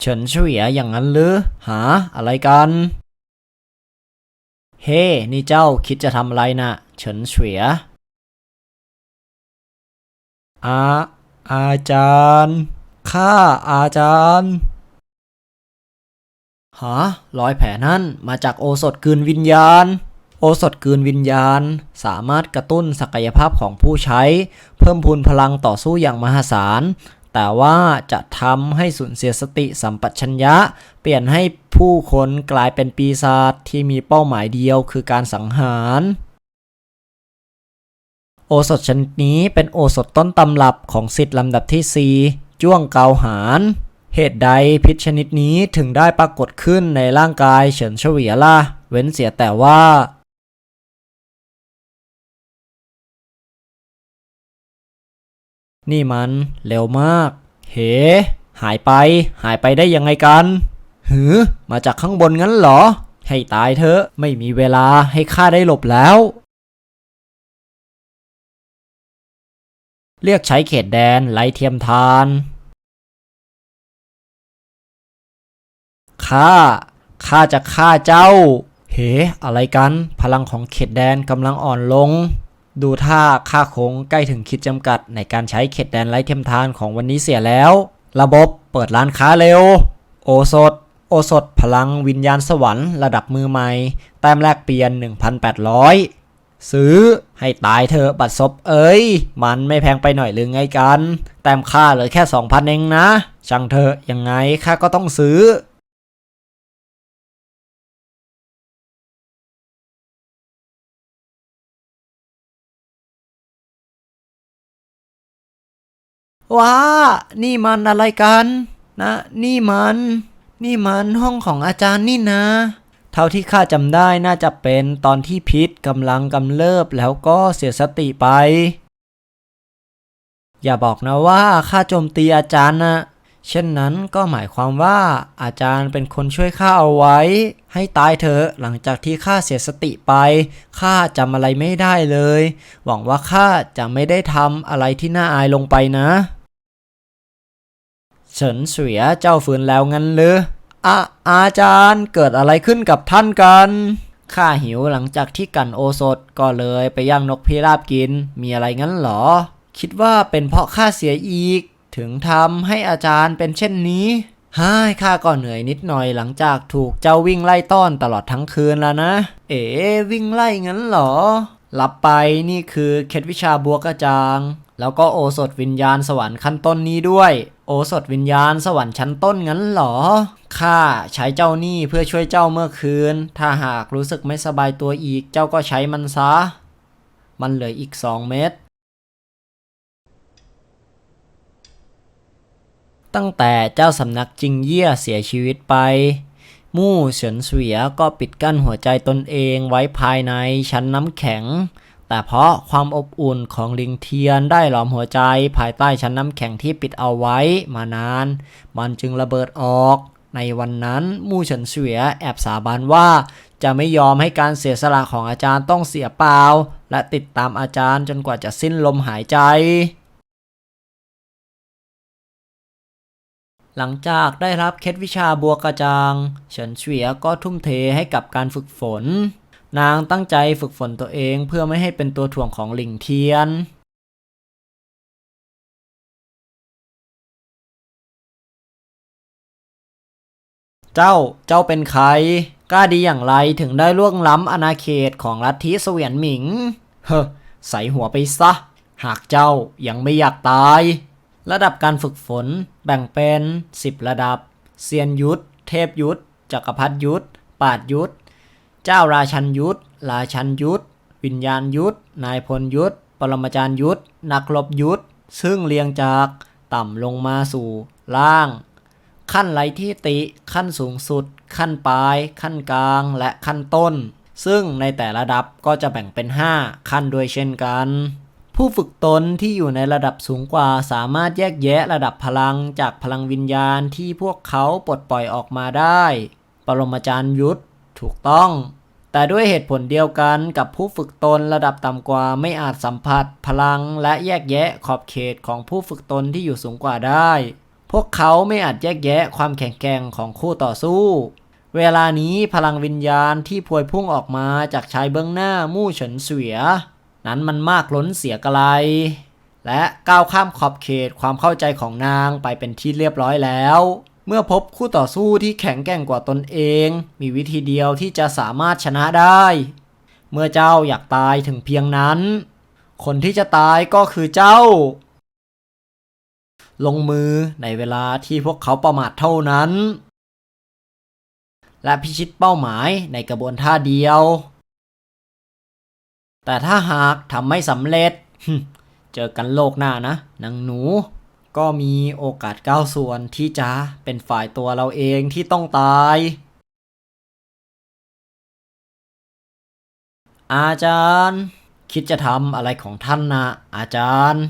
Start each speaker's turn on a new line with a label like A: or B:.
A: เฉินเฉวียอย่างนั้นหรือ หา อะไรกัน เฮ้นี่เจ้าคิดจะทำอะไรนะ่ะ เฉินเฉวียอาอาจารย์ ข้าอาจารย์หารอยแผลนั่นมาจากโอสถกืนวิญญาณ โอสถกืนวิญญาณ สามารถกระตุ้นศักยภาพของผู้ใช้ เพิ่มพูนพลังต่อสู้อย่างมหาศาล แต่ว่าจะทำให้สูญเสียสติสัมปชัญญะ เปลี่ยนให้ผู้คนกลายเป็นปีศาจที่มีเป้าหมายเดียวคือการสังหาร โอสถชนิดนี้เป็นโอสถต้นตำรับของสิทธิ์ลำดับที่ 4 จ้วงเกาหารเหตุใดพิษชนิดนี้ถึงได้ปรากฏขึ้นในร่างกายเฉินเฉวียล่ะ เว้นเสียแต่ว่า นี่มันเร็วมากเฮ้หายไป หายไปได้ยังไงกัน หือ มาจากข้างบนงั้นเหรอ ให้ตายเถอะ ไม่มีเวลาให้ข้าได้หลบแล้วเรียกใช้เขตแดนไล่เทียมทาน ข้า ข้าจะฆ่าเจ้าเฮ้อะไรกัน พลังของเขตแดนกำลังอ่อนลง ดูท่าข้าคงใกล้ถึงขีดจำกัดในการใช้เขตแดนไร้เทียมทานของวันนี้เสียแล้ว ระบบเปิดร้านค้าเร็ว โอสถโอสถพลังวิญญาณสวรรค์ระดับมือใหม่ แต้มแลกเปลี่ยน 1,800 ซื้อให้ตายเธอบัตรซบเอ้ย มันไม่แพงไปหน่อยหรือไงกัน แต้มค่าเหลือแค่ 2,000 เองนะ ช่างเถอยังไงข้าก็ต้องซื้อ ว้า นี่มันอะไรกัน นะ นี่มัน นี่มันห้องของอาจารย์นี่นะ เท่าที่ข้าจำได้น่าจะเป็นตอนที่พิษกำลังกำเริบแล้วก็เสียสติไป อย่าบอกนะว่าข้าโจมตีอาจารย์นะ เช่นนั้นก็หมายความว่าอาจารย์เป็นคนช่วยข้าเอาไว้ ให้ตายเถอะหลังจากที่ข้าเสียสติไปข้าจำอะไรไม่ได้เลย หวังว่าข้าจะไม่ได้ทำอะไรที่น่าอายลงไปนะ เฉินเสียเจ้าฝืนแล้วงั้นหรืออะอาจารย์เกิดอะไรขึ้นกับท่านกันข้าหิวหลังจากที่กันโอสถก็เลยไปย่างนกพิราบกิน มีอะไรงั้นหรอ คิดว่าเป็นเพราะข้าเสียอีก ถึงทำให้อาจารย์เป็นเช่นนี้ฮ่าข้าก็เหนื่อยนิดหน่อยหลังจากถูกเจ้าวิ่งไล่ต้อนตลอดทั้งคืนแล้วนะ เอ๋วิ่งไล่งั้นหรอรับไปนี่คือเคล็ดวิชาบัวกระจาง แล้วก็โอสถวิญญาณสวรรค์ขั้นต้นนี้ด้วย โอสถวิญญาณสวรรค์ชั้นต้นงั้นเหรอ ข้าใช้เจ้านี่เพื่อช่วยเจ้าเมื่อคืน ถ้าหากรู้สึกไม่สบายตัวอีก เจ้าก็ใช้มันซะ มันเหลืออีกสองเม็ด ตั้งแต่เจ้าสำนักจิงเยี่ยเสียชีวิตไป มู่เฉินเสวียก็ปิดกั้นหัวใจตนเองไว้ภายในชั้นน้ำแข็ง แต่เพราะความอบอุ่นของลิงเทียนได้หลอมหัวใจภายใต้ชั้นน้ำแข็งที่ปิดเอาไว้มานาน มันจึงระเบิดออก ในวันนั้นมู่เฉินเสวียแอบสาบานว่า จะไม่ยอมให้การเสียสละของอาจารย์ต้องเสียเปล่า และติดตามอาจารย์จนกว่าจะสิ้นลมหายใจหลังจากได้รับเคล็ดวิชาบัวกระจาง เฉินเฉวียก็ทุ่มเทให้กับการฝึกฝน นางตั้งใจฝึกฝนตัวเองเพื่อไม่ให้เป็นตัวถ่วงของหลิงเทียนเจ้า เจ้าเป็นใคร กล้าดีอย่างไรถึงได้ล่วงล้ำอาณาเขตของลัทธิเสวียนหมิง เฮ้อใส่หัวไปซะ หากเจ้ายังไม่อยากตาย ระดับการฝึกฝนแบ่งเป็น 10 ระดับ เซียนยุทธ เทพยุทธ จักรพรรดิยุทธ ปาดยุทธ เจ้าราชันยุทธ ราชันยุทธ วิญญาณยุทธ นายพลยุทธ ปรมาจารย์ยุทธ นักรบยุทธ ซึ่งเรียงจากต่ำลงมาสู่ล่าง ขั้นไรที่ติ ขั้นสูงสุด ขั้นปลาย ขั้นกลาง และขั้นต้น ซึ่งในแต่ละระดับก็จะแบ่งเป็น 5 ขั้นด้วยเช่นกัน ผู้ฝึกตนที่อยู่ในระดับสูงกว่าสามารถแยกแยะระดับพลังจากพลังวิญญาณที่พวกเขาปลดปล่อยออกมาได้ ปรมาจารย์ยุทธ ถูกต้อง แต่ด้วยเหตุผลเดียวกันกับผู้ฝึกตนระดับต่ำกว่าไม่อาจสัมผัส พลังและแยกแยะขอบเขตของผู้ฝึกตนที่อยู่สูงกว่าได้ พวกเขาไม่อาจแยกแยะความแข็งแกร่งของคู่ต่อสู้ เวลานี้พลังวิญญาณที่พวยพุ่งออกมาจากชายเบื้องหน้ามู่เฉินเสวีย นั้นมันมากล้นเสียกะไรและก้าวข้ามขอบเขตความเข้าใจของนางไปเป็นที่เรียบร้อยแล้ว เมื่อพบคู่ต่อสู้ที่แข็งแกร่งกว่าตนเอง มีวิธีเดียวที่จะสามารถชนะได้ เมื่อเจ้าอยากตายถึงเพียงนั้น คนที่จะตายก็คือเจ้า ลงมือในเวลาที่พวกเขาประมาทเท่านั้น และพิชิตเป้าหมายในกระบวนท่าเดียว แต่ถ้าหากทำไม่สำเร็จ เจอกันโลกหน้านะนางหนู ก็มีโอกาสก้าวส่วนที่จะเป็นฝ่ายตัวเราเองที่ต้องตาย อาจารย์ คิดจะทำอะไรของท่านนะอาจารย์